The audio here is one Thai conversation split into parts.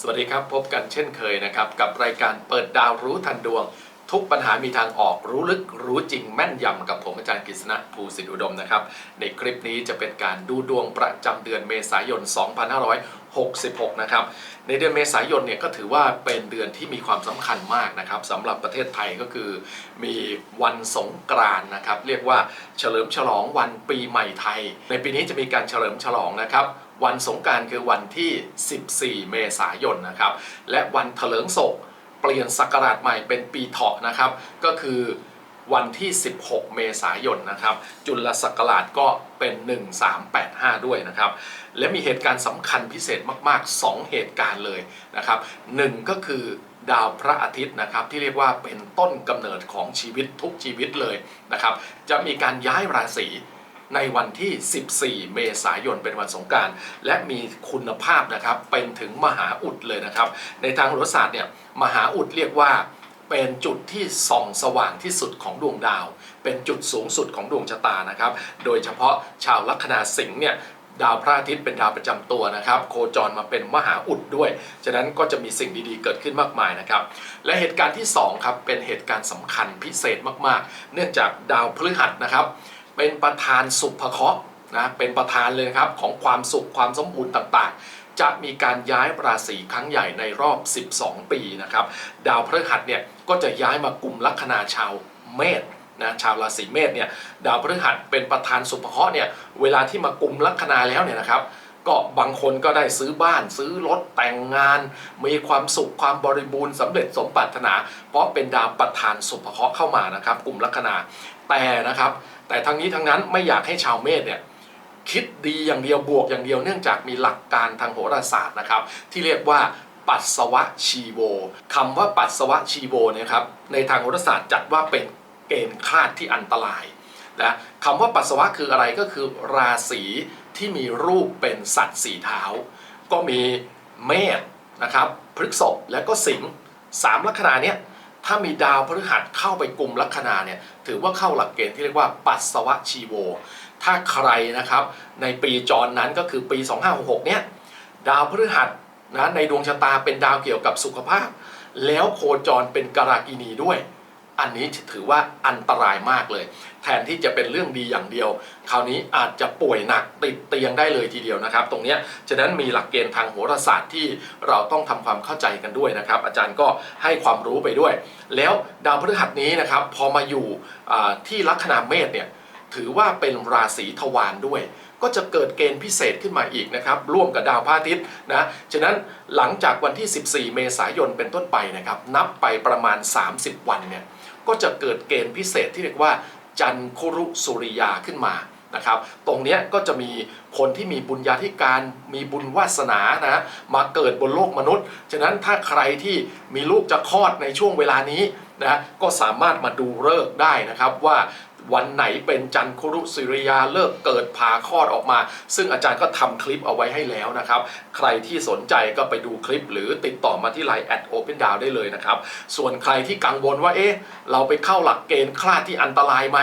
สวัสดีครับ พบกันเช่นเคยนะครับ กับรายการเปิดดาวรู้ทันดวง ทุกปัญหามีทางออกรู้ลึกรู้จริงแม่นยำกับผมอาจารย์กฤษณะภูสิทธิอุดมนะครับ ในคลิปนี้จะเป็นการดูดวงประจำเดือนเมษายน 2566 นะครับ ในเดือนเมษายนเนี่ยก็ถือว่าเป็นเดือนที่มีความสำคัญมากนะครับสำหรับประเทศไทยก็คือมีวันสงกรานต์นะครับ เรียกว่าเฉลิมฉลองวันปีใหม่ไทย ในปีนี้จะมีการเฉลิมฉลองนะครับวันสงกรารคือวันที่ 14 เมษายนนะครับ และวันเถลิงศก ลี่ยนศักราชใหม่เป็นปีเถาะนะครับ ก็คือวันที่ 16 เมษายนนะครับ จุลศักราชก็เป็น 1385 ด้วยนะครับ และมีเหตุการณ์สำคัญพิเศษมาก ๆ 2 เหตุการณ์เลยนะครับหนึ่งก็คือดาวพระอาทิตย์นะครับที่เรียกว่าเป็นต้นกำเนิดของชีวิตทุกชีวิตเลยนะครับ จะมีการย้ายราศี ในวันที่ 14 เมษายนเป็นวันสงการและมีคุณภาพนะครับเป็นถึงมหาอุดเลยนะครับ ในทางโหราศาสตร์เนี่ยมหาอุดเรียกว่าเป็นจุดที่ส่องสว่างที่สุดของดวงดาว เป็นจุดสูงสุดของดวงชะตานะครับ โดยเฉพาะชาวลัคนาสิงห์เนี่ยดาวพระอาทิตย์เป็นดาวประจำตัวนะครับ โคจรมาเป็นมหาอุดด้วย ฉะนั้นก็จะมีสิ่งดีๆเกิดขึ้นมากมายนะครับ และเหตุการณ์ที่สองครับเป็นเหตุการณ์สำคัญพิเศษมากๆ เนื่องจากดาวพฤหัสนะครับ เป็นประธานสุภเคราะห์นะเป็นประธานเลยนะครับของความสุขความสมบูรณ์ต่างๆ จะมีการย้ายราศีครั้งใหญ่ในรอบ 12 ปีนะครับ ดาวพฤหัสเนี่ยก็จะย้ายมากลุ่มลัคนาชาวเมษนะชาวราศีเมษเนี่ยดาวพฤหัสเป็นประธานสุภเคราะห์เนี่ยเวลาที่มากลุ่มลัคนาแล้วเนี่ยนะครับก็บางคนก็ได้ซื้อบ้านซื้อรถแต่งงาน มีความสุขความบริบูรณ์สำเร็จสมปรารถนา เพราะเป็นดาวประธานสุภเคราะห์เข้ามานะครับ กลุ่มลัคนาแต่นะครับ แต่ทั้งนี้ทั้งนั้นไม่อยากให้ชาวเมษเนี่ยคิดดีอย่างเดียวบวกอย่างเดียวเนื่องจากมีหลักการทางโหราศาสตร์นะครับ ที่เรียกว่าปัสสวะชีโวคำว่าปัสสวะชีโวเนี่ยครับในทางโหราศาสตร์จัดว่าเป็นเกณฑ์คลาดที่อันตรายนะคำว่าปัสสาวะคืออะไรก็คือราศีที่มีรูปเป็นสัตว์สีเท้า ก็มีเมษนะครับพฤษภและก็สิงห์สามลัคนาเนี้ย ถ้ามีดาวพฤหัสเข้าไปกลุ่มลัคนาเนี่ยถือว่าเข้าหลักเกณฑ์ที่เรียกว่าปัสสวะชีโว ถ้าใครนะครับในปีจรนั้นก็คือปี 2566เนี่ยดาวพฤหัสนะในดวงชะตาเป็นดาวเกี่ยวกับสุขภาพ แล้วโคจรเป็นกรากินีด้วย อันนี้ถือว่าอันตรายมากเลย แทนที่จะเป็นเรื่องดีอย่างเดียว คราวนี้อาจจะป่วยหนักติดเตียงได้เลยทีเดียวนะครับ ตรงนี้ฉะนั้นมีหลักเกณฑ์ทางโหราศาสตร์ที่เราต้องทำความเข้าใจกันด้วยนะครับ อาจารย์ก็ให้ความรู้ไปด้วย แล้วดาวพฤหัสนี้นะครับพอมาอยู่ที่ลัคนาเมษเนี่ยถือว่าเป็นราศีทวารด้วย ก็จะเกิดเกณฑ์พิเศษขึ้นมาอีกนะครับร่วมกับดาวพระอาทิตย์นะฉะนั้นหลังจากวันที่ 14 เมษายนเป็นต้นไปนะครับนับไปประมาณ 30 วันเนี่ยก็จะเกิดเกณฑ์พิเศษที่เรียกว่าจันคุรุสุริยาขึ้นมานะครับตรงนี้ก็จะมีคนที่มีบุญญาธิการมีบุญวาสนานะมาเกิดบนโลกมนุษย์ ฉะนั้นถ้าใครที่มีลูกจะคลอดในช่วงเวลานี้นะก็สามารถมาดูฤกษ์ได้นะครับว่า วันไหนเป็นจันคุรุสุริยาเลิกเกิดผ่าคลอดออกมา ซึ่งอาจารย์ก็ทำคลิปเอาไว้ให้แล้วนะครับ ใครที่สนใจก็ไปดูคลิป หรือติดต่อมาที่ไลน์แอดโอเพนดาวได้เลยนะครับ ส่วนใครที่กังวลว่าเอ๊ะเราไปเข้าหลักเกณฑ์คลาดที่อันตรายไหม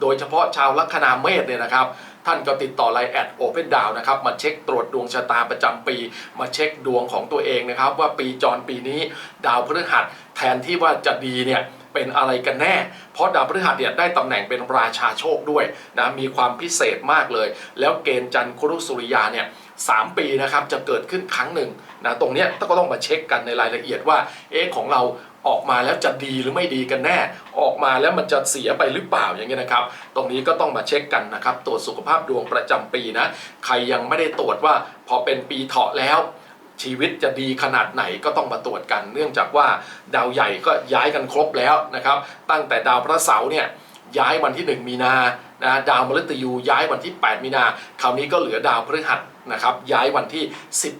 โดยเฉพาะชาวลัคนาเมษเนี่ยนะครับท่านก็ติดต่อไลน์แอดโอเพนดาวนะครับ มาเช็คตรวจดวงชะตาประจำปี มาเช็คดวงของตัวเองนะครับ ว่าปีจรปีนี้ดาวพฤหัสแทนที่ว่าจะดีเนี่ย เป็นอะไรกันแน่ เพราะดาวพฤหัสเนี่ยได้ตำแหน่งเป็นราชาโชคด้วยนะมีความพิเศษมากเลย แล้วเกณฑ์จันทร์ครุสุริยาเนี่ยสามปีนะครับจะเกิดขึ้นครั้งหนึ่งนะตรงเนี้ยก็ต้องมาเช็คกันในรายละเอียดว่าเอ๊ะของเราออกมาแล้วจะดีหรือไม่ดีกันแน่ ออกมาแล้วมันจะเสียไปหรือเปล่าอย่างเงี้ยนะครับ ตรงนี้ก็ต้องมาเช็คกันนะครับตรวจสุขภาพดวงประจำปีนะ ใครยังไม่ได้ตรวจว่าพอเป็นปีเถาะแล้ว ชีวิตจะดีขนาดไหนก็ต้องมาตรวจกัน เนื่องจากว่าดาวใหญ่ก็ย้ายกันครบแล้วนะครับ ตั้งแต่ดาวพระเสาร์เนี่ยย้ายวันที่ 1 มีนานะดาวมฤตยูย้ายวันที่ 8 มีนาคราวนี้ก็เหลือดาวพฤหัสนะครับย้ายวันที่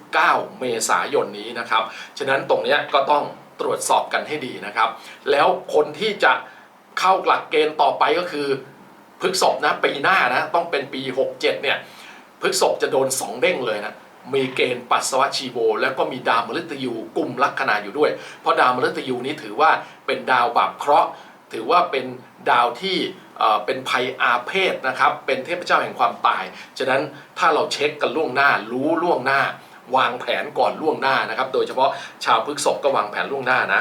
19 เมษายนนี้นะครับ ฉะนั้นตรงนี้ก็ต้องตรวจสอบกันให้ดีนะครับ แล้วคนที่จะเข้าหลักเกณฑ์ต่อไปก็คือพฤกษภนะปีหน้านะต้องเป็นปี 67เนี่ยพฤกษภจะโดนสองเด้งเลยนะ มีเกณฑ์ปัสสาวะชีโว แล้วก็มีดาวมฤตยูกลุ่มลัคนาอยู่ด้วย เพราะดาวมฤตยูนี้ถือว่าเป็นดาวบาปเคราะห์ ถือว่าเป็นดาวที่เป็นภัยอาเพศนะครับ เป็นเทพเจ้าแห่งความตาย ฉะนั้นถ้าเราเช็คกันล่วงหน้ารู้ล่วงหน้า วางแผนก่อนล่วงหน้านะครับ โดยเฉพาะชาวพฤกษภก็วางแผนล่วงหน้านะ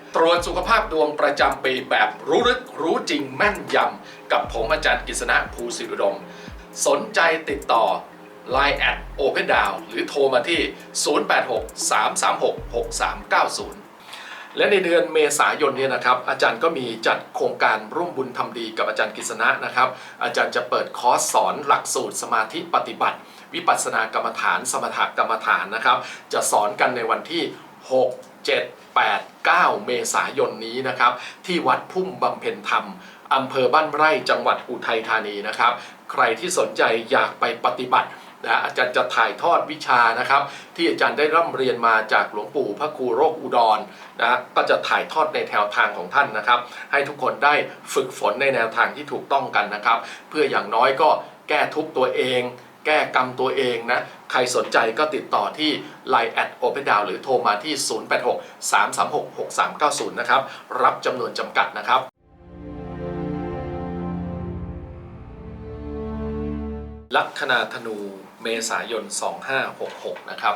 ตรวจสุขภาพดวงประจำปีแบบรู้ลึกรู้จริงแม่นยำกับผมอาจารย์กฤษณะภูสิรุดม สนใจติดต่อ Line แอด Open Down หรือโทรมาที่ 086-336-6390 และในเดือนเมษายนเนี่ยนะครับ อาจารย์ก็มีจัดโครงการร่วมบุญทำดีกับอาจารย์กฤษณะนะครับ อาจารย์จะเปิดคอร์สสอนหลักสูตรสมาธิปฏิบัติ วิปัสสนากรรมฐาน สมถกรรมฐานนะครับ จะสอนกันในวันที่ 6 7 8 9 เมษายนนี้นะครับ ที่วัดพุ่มบำเพ็ญธรรมอำเภอบ้านไร่จังหวัดอุทัยธานีนะครับ ใครที่สนใจอยากไปปฏิบัตินะอาจารย์จะถ่ายทอดวิชานะครับ ที่อาจารย์ได้ร่ำเรียนมาจากหลวงปู่พระครูโรคอุดรนะก็จะถ่ายทอดในแนวทางของท่านนะครับ ให้ทุกคนได้ฝึกฝนในแนวทางที่ถูกต้องกันนะครับ เพื่ออย่างน้อยก็แก้ทุกตัวเอง แก้กรรมตัวเองนะ ใครสนใจก็ติดต่อที่ Line แอด Open Down หรือโทรมาที่ 086 336 6390 นะครับ รับจำนวนจำกัดนะครับลัคนาธนูเมษายน 2566 นะครับ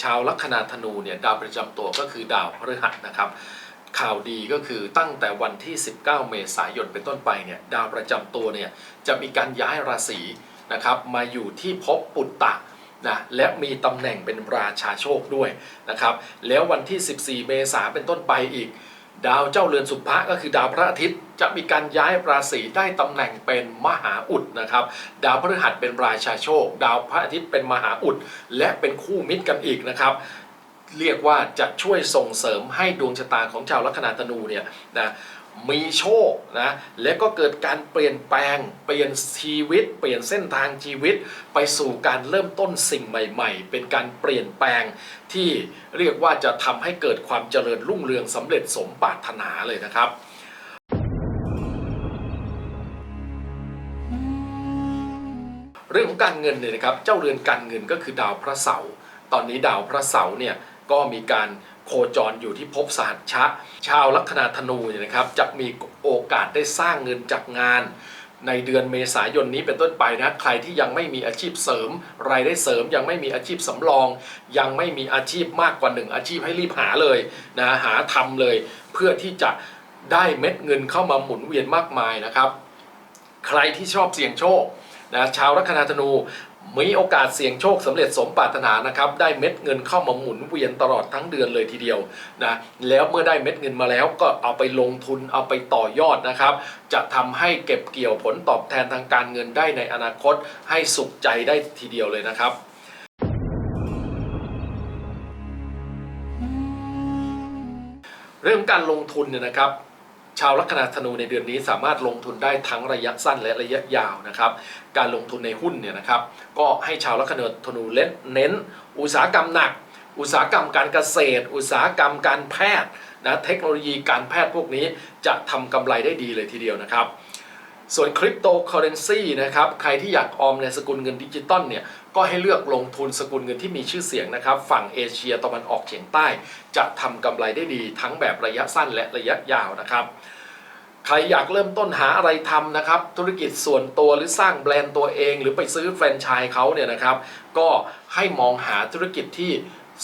ชาวลัคนาธนูเนี่ยดาวประจำตัวก็คือดาวพฤหัสนะครับ ข่าวดีก็คือตั้งแต่วันที่ 19 เมษายนเป็นต้นไปเนี่ยดาวประจำตัวเนี่ยจะมีการย้ายราศี นะครับมาอยู่ที่ภพปุตตะนะและมีตำแหน่งเป็นราชาโชคด้วยนะครับแล้ววันที่ 14 เมษาเป็นต้นไปอีก ดาวเจ้าเรือนสุภะก็คือดาวพระอาทิตย์จะมีการย้ายราศีได้ตำแหน่งเป็นมหาอุดนะครับ ดาวพฤหัสเป็นราชาโชค ดาวพระอาทิตย์เป็นมหาอุด และเป็นคู่มิตรกันอีกนะครับเรียกว่าจะช่วยส่งเสริมให้ดวงชะตาของชาวลัคนาธนูเนี่ยนะ มีโชคนะและก็เกิดการเปลี่ยนแปลง เปลี่ยนชีวิต เปลี่ยนเส้นทางชีวิต ไปสู่การเริ่มต้นสิ่งใหม่ ๆ เป็นการเปลี่ยนแปลงที่เรียกว่าจะทำให้เกิดความเจริญรุ่งเรืองสำเร็จสมปรารถนาเลยนะครับเรื่องของการเงินเนี่ยนะครับ เจ้าเรือนการเงินก็คือดาวพระเสาร์ตอนนี้ดาวพระเสาร์เนี่ยก็มีการ โคจรอยู่ที่ภพสหัชชะ ชาวลัคนาธนูเนี่ยนะครับจะมีโอกาสได้สร้างเงินจากงาน ในเดือนเมษายนนี้เป็นต้นไปนะใครที่ยังไม่มีอาชีพเสริม รายได้เสริมยังไม่มีอาชีพสำรอง ยังไม่มีอาชีพมากกว่าหนึ่งอาชีพให้รีบหาเลยนะหาทำเลย เพื่อที่จะได้เม็ดเงินเข้ามาหมุนเวียนมากมายนะครับ ใครที่ชอบเสี่ยงโชคนะชาวลัคนาธนู มีโอกาสเสี่ยงโชคสำเร็จสมปรารถนานะครับ ได้เม็ดเงินเข้ามาหมุนเวียนตลอดทั้งเดือนเลยทีเดียวนะแล้วเมื่อได้เม็ดเงินมาแล้วก็เอาไปลงทุนเอาไปต่อยอดนะครับ จะทำให้เก็บเกี่ยวผลตอบแทนทางการเงินได้ในอนาคต ให้สุขใจได้ทีเดียวเลยนะครับเรื่องการลงทุนเนี่ยนะครับ ชาวลัคนาธนูในเดือนนี้สามารถลงทุนได้ทั้งระยะสั้นและระยะยาวนะครับ การลงทุนในหุ้นเนี่ยนะครับ ก็ให้ชาวลัคนาธนูเล่นเน้น อุตสาหกรรมหนัก อุตสาหกรรมการเกษตร อุตสาหกรรมการแพทย์นะเทคโนโลยีการแพทย์พวกนี้จะทำกำไรได้ดีเลยทีเดียวนะครับ ส่วนคริปโตเคอเรนซีนะครับใครที่อยากออมในสกุลเงินดิจิตอลเนี่ยก็ให้เลือกลงทุนสกุลเงินที่มีชื่อเสียงนะครับ ฝั่งเอเชียตะวันออกเฉียงใต้ จะทำกำไรได้ดีทั้งแบบระยะสั้นและระยะยาวนะครับ ใครอยากเริ่มต้นหาอะไรทำนะครับ ธุรกิจส่วนตัวหรือสร้างแบรนด์ตัวเอง หรือไปซื้อแฟรนไชส์เขาเนี่ยนะครับ ก็ให้มองหาธุรกิจที่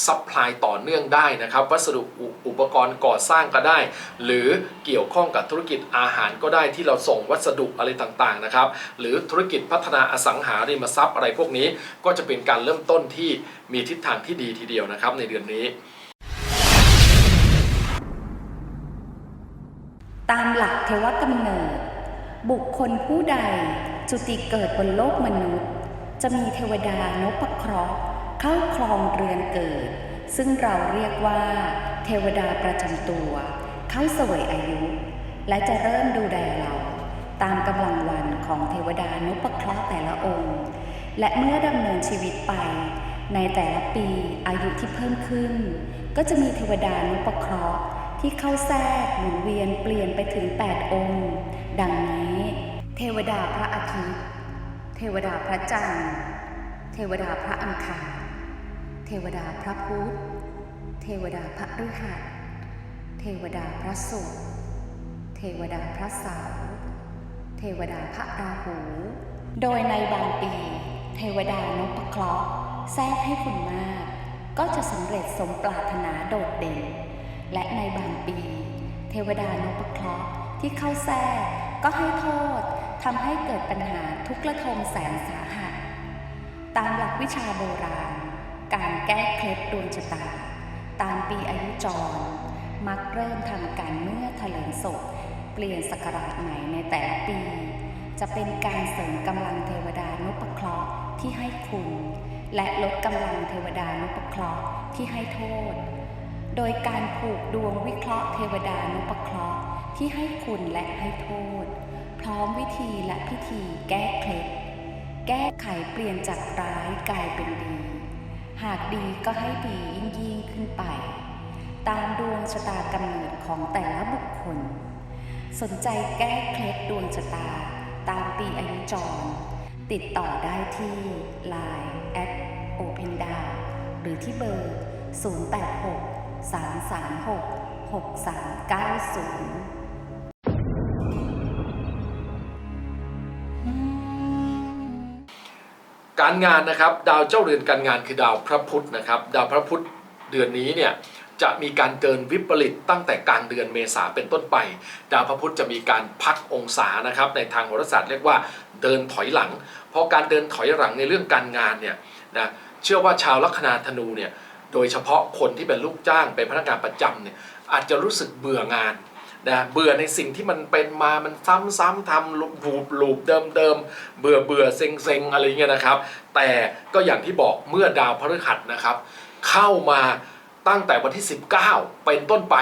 ซัพพลายต่อเนื่องได้นะครับ วัสดุอุอุปกรณ์ก่อสร้างก็ได้ หรือเกี่ยวข้องกับธุรกิจอาหารก็ได้ที่เราส่งวัสดุอะไรต่างๆนะครับ หรือธุรกิจพัฒนาอสังหาริมทรัพย์อะไรพวกนี้ ก็จะเป็นการเริ่มต้นที่มีทิศทางที่ดีทีเดียวนะครับ ในเดือนนี้ ตามหลักเทวกำเนิด บุคคลผู้ใดจุติเกิดบนโลกมนุษย์ จะมีเทวดานพเคราะห์ เข้าครองเรือนเกิด ซึ่งเราเรียกว่า เทวดาประจำตัว เข้าเสวยอายุ และจะเริ่มดูแลเราตามกำลังวันของเทวดานพเคราะห์แต่ละองค์ และเมื่อดำเนินชีวิตไปในแต่ละปีอายุที่เพิ่มขึ้น ก็จะมีเทวดานุปเคราะห์ที่เข้าแทรกหมุนเวียนเปลี่ยนไปถึง 8 องค์ ดังนี้ เทวดาพระอาทิตย์ เทวดาพระจันทร์ เทวดาพระอังคาร เทวดาพระพุธ เทวดาพระฤหัส เทวดาพระศุกร์ เทวดาพระเสาร์ เทวดาพระราหู โดยในบางปี เทวดานพเคราะห์แทรกให้คุณมาก ก็จะสำเร็จสมปรารถนาโดดเด่น และในบางปี เทวดานพเคราะห์ที่เข้าแทรกก็ให้โทษทำให้เกิดปัญหาทุกระทมแสนสาหัส ตามหลักวิชาโบราณ การแก้เคล็ดดวงชะตา ตามปีอายุจร มักเริ่มทำการเมื่อถลิงศพเปลี่ยนสกราชใหม่ในแต่ละปี จะเป็นการเสริมกำลังเทวดานุปเคราะห์ที่ให้คุณ และลดกำลังเทวดานุปเคราะห์ที่ให้โทษ โดยการผูกดวงวิเคราะห์เทวดานุปเคราะห์ที่ให้คุณและให้โทษ พร้อมวิธีและพิธีแก้เคล็ดแก้ไขเปลี่ยนจากร้ายกลายเป็นดี หากดีก็ให้ดียิ่งยิ่งขึ้นไป ตามดวงชะตากำเนิดของแต่ละบุคคล สนใจแก้เคล็ดดวงชะตา ตามปีอายุจร ติดต่อได้ที่ Line at Open d a หรือที่เบอร์ 086 336 6390 การงานนะครับดาวเจ้าเรือนการงานคือดาวพระพุธนะครับ ดาวพระพุธเดือนนี้เนี่ยจะมีการเดินวิปริตตั้งแต่กลางเดือนเมษาเป็นต้นไป ดาวพระพุธจะมีการพักองศานะครับ ในทางโหราศาสตร์เรียกว่าเดินถอยหลังพราะการเดินถอยหลังในเรื่องการงานเนี่ยนะเชื่อว่าชาวลัคนาธนูเนี่ยโดยเฉพาะคนที่เป็นลูกจ้างเป็นพนักงานประจำเนี่ยอาจจะรู้สึกเบื่องาน นะเบื่อในสิ่งที่มันเป็นมามันซ้ำๆทำลูปลูปเดิมเดิมๆเบื่อเบื่อเซ็งเซ็งอะไรเงี้ยนะครับ แต่ก็อย่างที่บอกเมื่อดาวพฤหัสนะครับ เข้ามาตั้งแต่วันที่ 19 เป็นต้นไป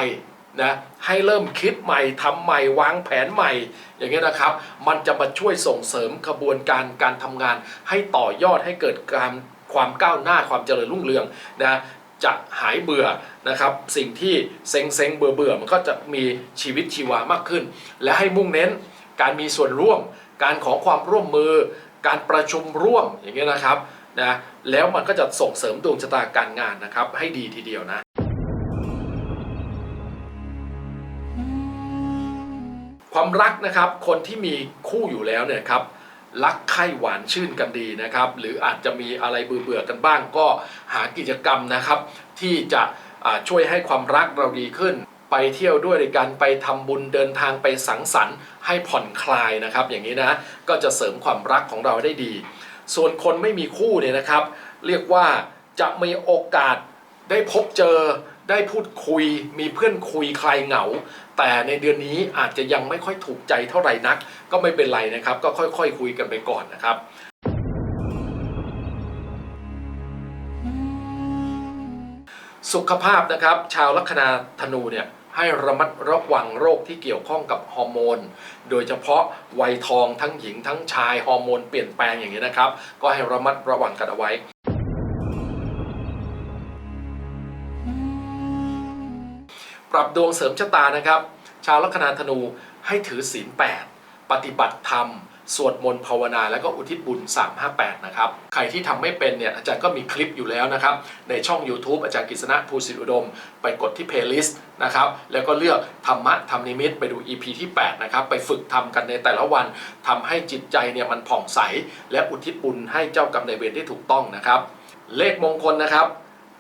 นะให้เริ่มคิดใหม่ทำใหม่วางแผนใหม่ อย่างเงี้ยนะครับ มันจะมาช่วยส่งเสริมกระบวนการการทำงาน ให้ต่อยอดให้เกิดการความก้าวหน้าความเจริญรุ่งเรืองนะ จะหายเบื่อนะครับสิ่งที่เซ็งเซ็งเบื่อเบื่อมันก็จะมีชีวิตชีวามากขึ้น และให้มุ่งเน้นการมีส่วนร่วม การขอความร่วมมือ การประชุมร่วมอย่างเงี้ยนะครับนะแล้วมันก็จะส่งเสริมดวงชะตาการงานนะครับ ให้ดีทีเดียวนะ ความรักนะครับคนที่มีคู่อยู่แล้วเนี่ยครับ รักใคร่หวานชื่นกันดีนะครับ หรืออาจจะมีอะไรเบื่อๆกันบ้าง ก็หากิจกรรมนะครับ ที่จะช่วยให้ความรักเราดีขึ้น ไปเที่ยวด้วยในการไปทำบุญเดินทางไปสังสรรค์ ให้ผ่อนคลายนะครับ อย่างนี้นะก็จะเสริมความรักของเราได้ดี ส่วนคนไม่มีคู่เนี่ยนะครับ เรียกว่าจะมีโอกาสได้พบเจอ ได้พูดคุยมีเพื่อนคุยคลายเหงา แต่ในเดือนนี้อาจจะยังไม่ค่อยถูกใจเท่าไหร่นัก ก็ไม่เป็นไรนะครับ ก็ค่อยๆคุยกันไปก่อนนะครับสุขภาพนะครับ ชาวลัคนาธนูเนี่ยให้ระมัดระวังโรคที่เกี่ยวข้องกับฮอร์โมน โดยเฉพาะวัยทองทั้งหญิงทั้งชายฮอร์โมนเปลี่ยนแปลงอย่างนี้นะครับ ก็ให้ระมัดระวังกันเอาไว้ ปรับดวงเสริมชะตานะครับ ชาวลัคนาธนูให้ถือศีล8ปฏิบัติธรรม สวดมนต์ภาวนาแล้วก็อุทิศบุญ 358 นะครับ ใครที่ทำไม่เป็นเนี่ยอาจารย์ก็มีคลิปอยู่แล้วนะครับ ในช่อง YouTube อาจารย์กฤษณะภูสิทธิอุดม ไปกดที่ playlist นะครับ แล้วก็เลือกธรรมะธรรมนิมิตไปดู EP ที่ 8 นะครับ ไปฝึกทำกันในแต่ละวันทำให้จิตใจเนี่ยมันผ่องใส และอุทิศบุญให้เจ้ากรรมนายเวรที่ถูกต้องนะครับ เลขมงคลนะครับ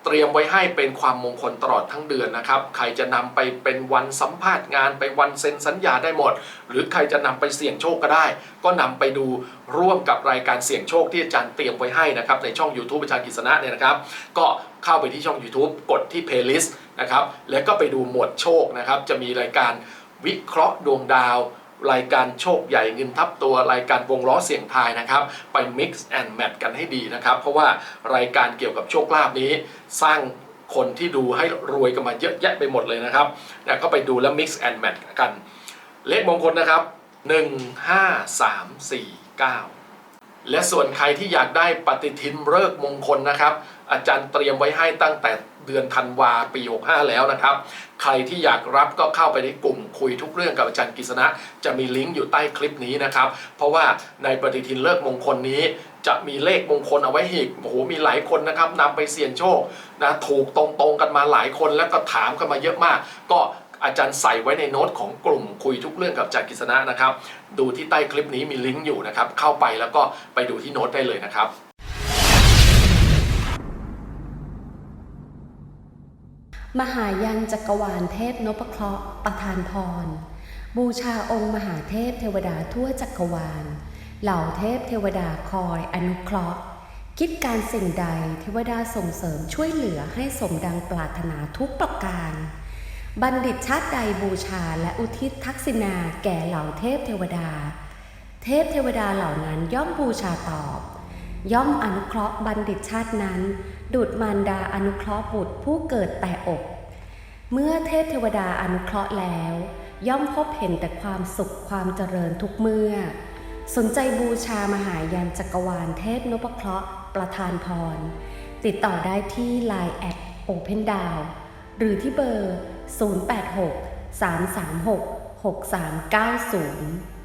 เตรียมไว้ให้เป็นความมงคลตลอดทั้งเดือนนะครับ ใครจะนำไปเป็นวันสัมภาษณ์งานไปวันเซ็นสัญญาได้หมด หรือใครจะนำไปเสี่ยงโชคก็ได้ ก็นำไปดูร่วมกับรายการเสี่ยงโชคที่อาจารย์เตรียมไว้ให้นะครับในช่อง YouTube อาจารย์กฤษณะเนี่ยนะครับ ก็เข้าไปที่ช่อง YouTube กดที่ playlist นะครับแล้วก็ไปดูหมวดโชคนะครับจะมีรายการวิเคราะห์ดวงดาว รายการโชคใหญ่เงินทับตัวรายการวงล้อเสียงทายนะครับ ไป mix and match กันให้ดีนะครับ เพราะว่ารายการเกี่ยวกับโชคลาภนี้ สร้างคนที่ดูให้รวยกันมาเยอะแยะไปหมดเลยนะครับเนี่ยก็ไปดูแล้ว mix and match กัน เลขมงคลนะครับ 1 5 3 4 9 และส่วนใครที่อยากได้ปฏิทินฤกษ์มงคลนะครับ อาจารย์เตรียมไว้ให้ตั้งแต่ เดือนธันวาปี65แล้วนะครับ ใครที่อยากรับก็เข้าไปในกลุ่มคุยทุกเรื่องกับอาจารย์กฤษณะ จะมีลิงก์อยู่ใต้คลิปนี้นะครับ เพราะว่าในปฏิทินเลิกมงคลนี้ จะมีเลขมงคลเอาไว้อีกโอ้โหมีหลายคนนะครับนำไปเสี่ยงโชคนะถูกตรงๆกันมาหลายคนแล้วก็ถามกันมาเยอะมาก ก็อาจารย์ใส่ไว้ในโน้ตของกลุ่มคุยทุกเรื่องกับอาจารย์กฤษณะนะครับ ดูที่ใต้คลิปนี้มีลิงก์อยู่นะครับ เข้าไปแล้วก็ไปดูที่โน้ตได้เลยนะครับ มหายันจักรวาลเทพนพเคราะห์ประทานพร บูชาองค์มหาเทพเทวดาทั่วจักรวาล เหล่าเทพเทวดาคอยอนุเคราะห์ คิดการสิ่งใดเทวดาส่งเสริมช่วยเหลือให้สมดังปรารถนาทุกประการ บัณฑิตชาติใดบูชาและอุทิศทักษิณาแก่เหล่าเทพเทวดา เทพเทวดาเหล่านั้นย่อมบูชาตอบ ย่อมอนุเคราะห์บัณฑิตชาตินั้น ดุดมารดาอนุเคราะห์บุตรผู้เกิดแต่อก เมื่อเทพเทวดาอนุเคราะห์แล้ว ย่อมพบเห็นแต่ความสุขความเจริญทุกเมื่อ สนใจบูชามหายันจักรวาลเทพนพเคราะห์ประทานพร ติดต่อได้ที่ Line แอด Open d o w n หรือที่เบอร์ 086 336 6390